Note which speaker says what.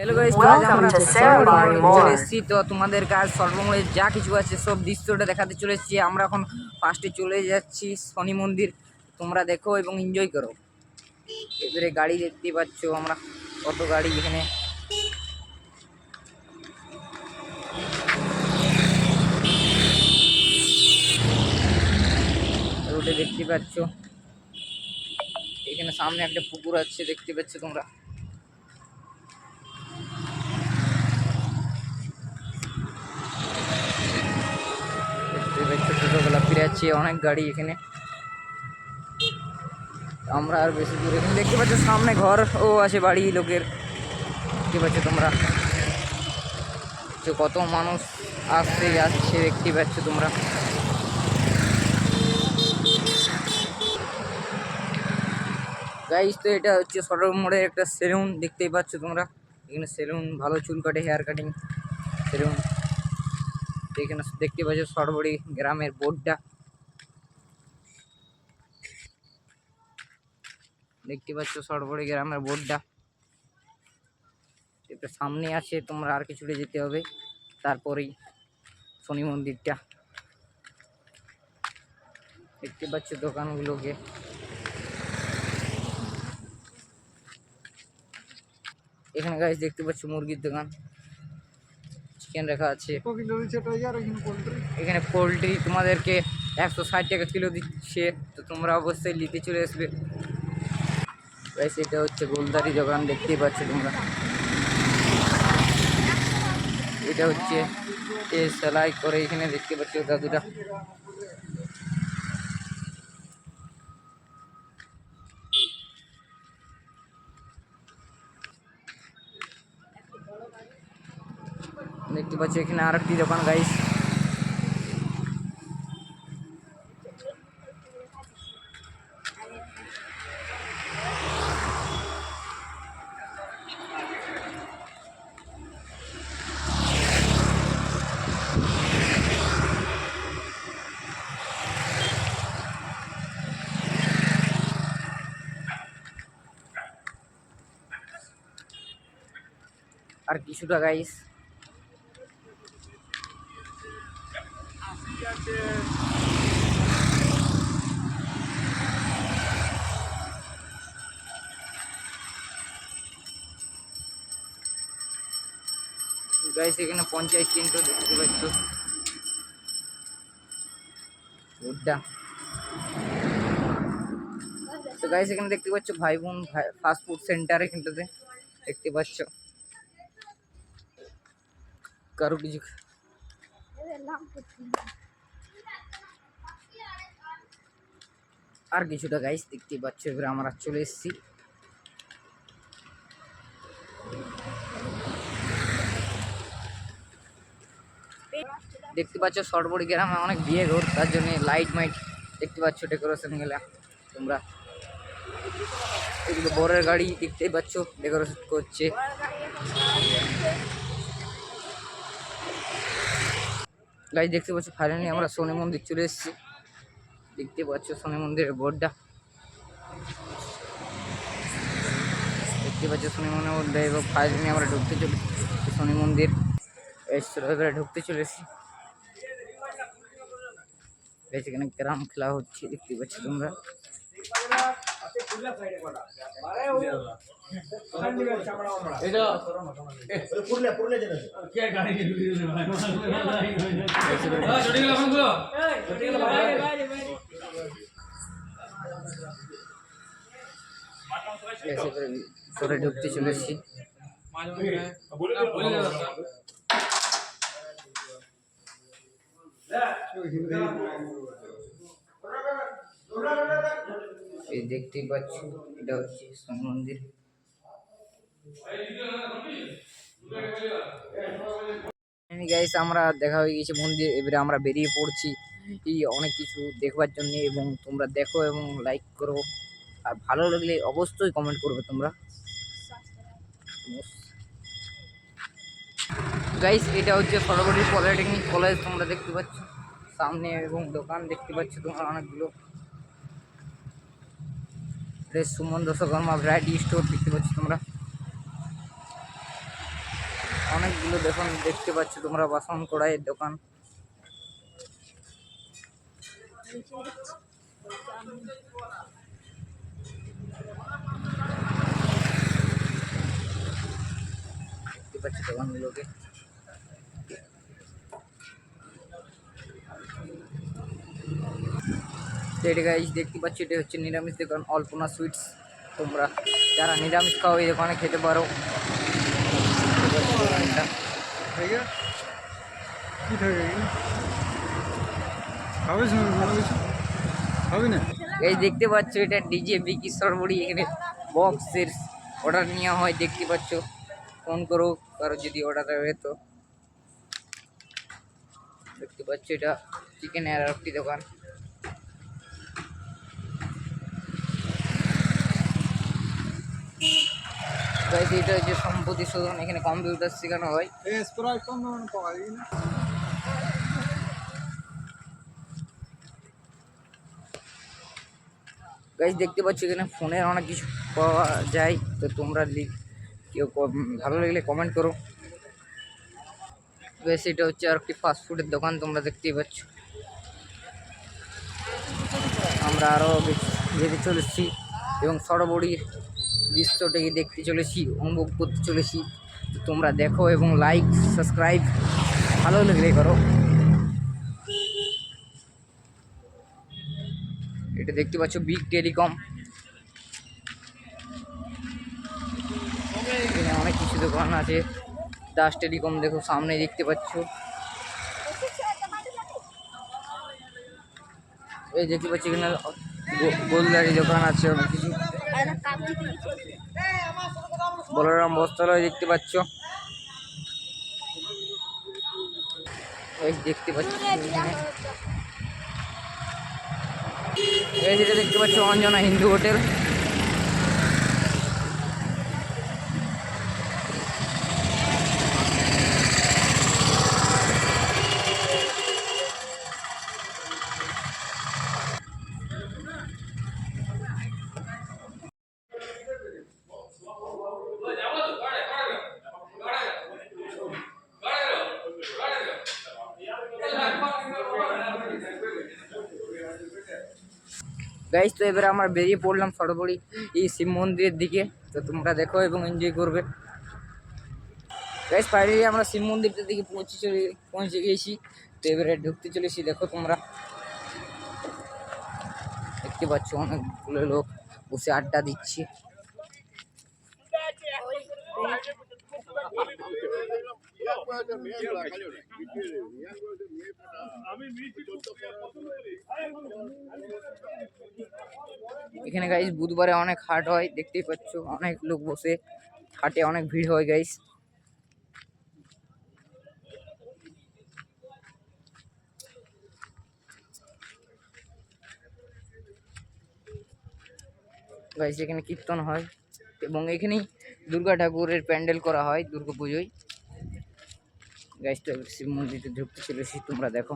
Speaker 1: Hello guys চলে এসেছি তো তোমাদের কাজ সর্বমোড়ে যা কিছু আছে সব দৃশ্যটা দেখাতে চলে এসেছি। আমরা এখন ফার্স্টে চলে যাচ্ছি শনি মন্দির। তোমরা দেখো এবং এনজয় করো। এবারে গাড়ি দেখতে পাচ্ছ আমরা কত গাড়ি এখানে। রোডে দেখতে পাচ্ছ। এখানে সামনে একটা পুকুর আছে দেখতে পাচ্ছ তোমরা দেখতে পাচ্ছ ছোটোবেলা ফিরে যাচ্ছি, অনেক গাড়ি এখানে। আমরা আর বেশি দূর এখানে দেখতে পাচ্ছ সামনে ঘর ও আছে বাড়ি লোকের। দেখতে পাচ্ছ তোমরা। যে কত মানুষ আসছে, যাচ্ছে, দেখতে পাচ্ছ তোমরা। গাইস তো এটা হচ্ছে সরব মোড়ের একটা সেলুন দেখতেই পাচ্ছ তোমরা। এখানে সেলুন ভালো চুল কাটে হেয়ার কাটিং সেলুন এখানে দেখতে পাচ্ছ সরবড়ি গ্রামের বোর্ডটা দেখতে পাচ্ছ সরবড়ি গ্রামের বোর্ডটা এটা সামনে আছে, তোমরা আর কিছুটা যেতে হবে। তারপরেই শনি মন্দিরটা। দেখতে পাচ্ছ দোকানগুলোকে। এখানে গাছ দেখতে পাচ্ছ মুরগির দোকান। চিকেন রাখা আছে। এখানে পোলট্রি তোমাদেরকে একশো ষাট টাকা কিলো দিচ্ছে। তো তোমরা অবশ্যই নিতে চলে আসবে। এটা হচ্ছে গোলদারি দোকান দেখতেই পাচ্ছ তোমরা। এটা হচ্ছে এ সেলাই করে এখানে দেখতে পাচ্ছ দাদুটা দেখতে পাচ্ছ এখানে আর একটি দোকান গাইস আর কিছুটা গাইস গাইস এখানে পঞ্চায়েত কেন্দ্র দেখতে পাচ্ছ রোডটা তো গাইস এখানে দেখতে পাচ্ছ ভাই বোন ফাস্ট ফুড সেন্টার এখানটাতে দেখতে পাচ্ছ কারও কিছু আর কিছুটা গাইস দেখতে পাচ্ছ, এবারে আমরা চলে এসেছি। দেখতে পাচ্ছ, সরবড়ি গ্রামে অনেক বিয়ে ঘর, তার জন্য লাইট মাইট দেখতে পাচ্ছ ডেকোরেশন গেলা। তোমরা এগুলো বরের গাড়ি দেখতেই পাচ্ছ ডেকোরেশন করছে। গাড়ি দেখতে পাচ্ছ ফাইনালি আমরা শনি মন্দির চলে এসেছি। দেখতে পাচ্ছ শনি মন্দিরের বোর্ডটা। দেখতে পাচ্ছ শনি মন্দির মধ্যে এবং ফাইনালি আমরা ঢুকতে চলে শনি মন্দির এবারে ঢুকতে চলে এসেছি। বেশ এখানে ক্যারাম খেলা হচ্ছে, দেখতে পাচ্ছ তোমরা। ভিতরে ঢুকতে চলে এসেছি। এই দেখতেই পাচ্ছ, এটা হচ্ছে মন্দির। গাইস আমরা দেখা হয়ে গেছে মন্দির, এবারে আমরা বেরিয়ে পড়ছি। এই অনেক কিছু দেখবার জন্য এবং তোমরা দেখো এবং লাইক করো। আর ভালো লাগলে অবশ্যই কমেন্ট করবে তোমরা। গাইস এটা হচ্ছে সরবরি পলিটেকনিক কলেজ তোমরা দেখতে পাচ্ছ। সামনে এবং দোকান দেখতে পাচ্ছ তোমরা অনেকগুলো। এটা সুমন দশকর্মা ভ্যারাইটি স্টোর দেখতে পাচ্ছ তোমরা। অনেকগুলো দেখুন দেখতে পাচ্ছ তোমরা, বাসন কড়াইয়ের দোকান। দেখতে পাচ্ছ দোকানগুলোকে। তো এটা গাইজ দেখতে পাচ্ছি এটা হচ্ছে নিরামিষ দোকান, অল্পনা সুইটস তোমরা যারা নিরামিষ খাও, এই দোকানে খেতে পারো। এই দেখতে পাচ্ছ, এটা ডিজে বিকি সরবড়ি, এখানে বক্সের অর্ডার নেওয়া হয়, দেখতে পাচ্ছ। ফোন করো, কারও যদি অর্ডার হবে তো। দেখতে পাচ্ছ, এটা চিকেন আর একটি দোকান। এটা হচ্ছে সম্পত্তি শোধন এখানে কম্পিউটার শেখানো হয়। গাইজ দেখতে পাচ্ছি এখানে ফোনের অনেক কিছু পাওয়া যায় তো তোমরা কেউ ভালো লাগলে কমেন্ট করো। বেশ এটা হচ্ছে আর একটি ফাস্টফুডের দোকান তোমরা দেখতেই পাচ্ছ। আমরা আরও যেতে চলেছি এবং সরবড়ির দৃশ্যটাকে দেখতে চলেছি অনুভব করতে চলেছি। তোমরা দেখো এবং লাইক সাবস্ক্রাইব ভালো লাগলে করো। এটা দেখতে পাচ্ছ বিগ টেলিকম এখানে অনেক কিছু দোকান আছে। দাস টেলিকম দেখো সামনে দেখতে পাচ্ছ। এই দেখতে পাচ্ছি এখানে গোলদারি দোকান আছে, অনেক বলরাম বস্ত্রালয় দেখতে দেখতে পাচ্ছ। দেখতে পাচ্ছ অঞ্জনা হিন্দু হোটেল। গাইজ তো এবারে আমরা বেরিয়ে পড়লাম সরবড়ি এই শিব মন্দিরের দিকে। তো তোমরা দেখো এবং এনজয় করবে। গাইজ ফাইনালি আমরা শিব মন্দিরটার দিকে পৌঁছে চলে পৌঁছে গিয়েছি তো এবারে ঢুকতে চলেছি, দেখো তোমরা। দেখতে পাচ্ছ অনেকগুলো লোক বসে আড্ডা দিচ্ছে। এখানে গাইস বুধবারে অনেক হাট হয়, দেখতেই পাচ্ছ, অনেক লোক বসে, হাটে অনেক ভিড় হয় গাইস গাইস এখানে কীর্তন হয় এবং এখানেই দুর্গা ঠাকুরের প্যান্ডেল করা হয়, দুর্গা পুজোয়। গাইস তো শিব মন্দিরে ঢুকতে চলেছি তোমরা দেখো।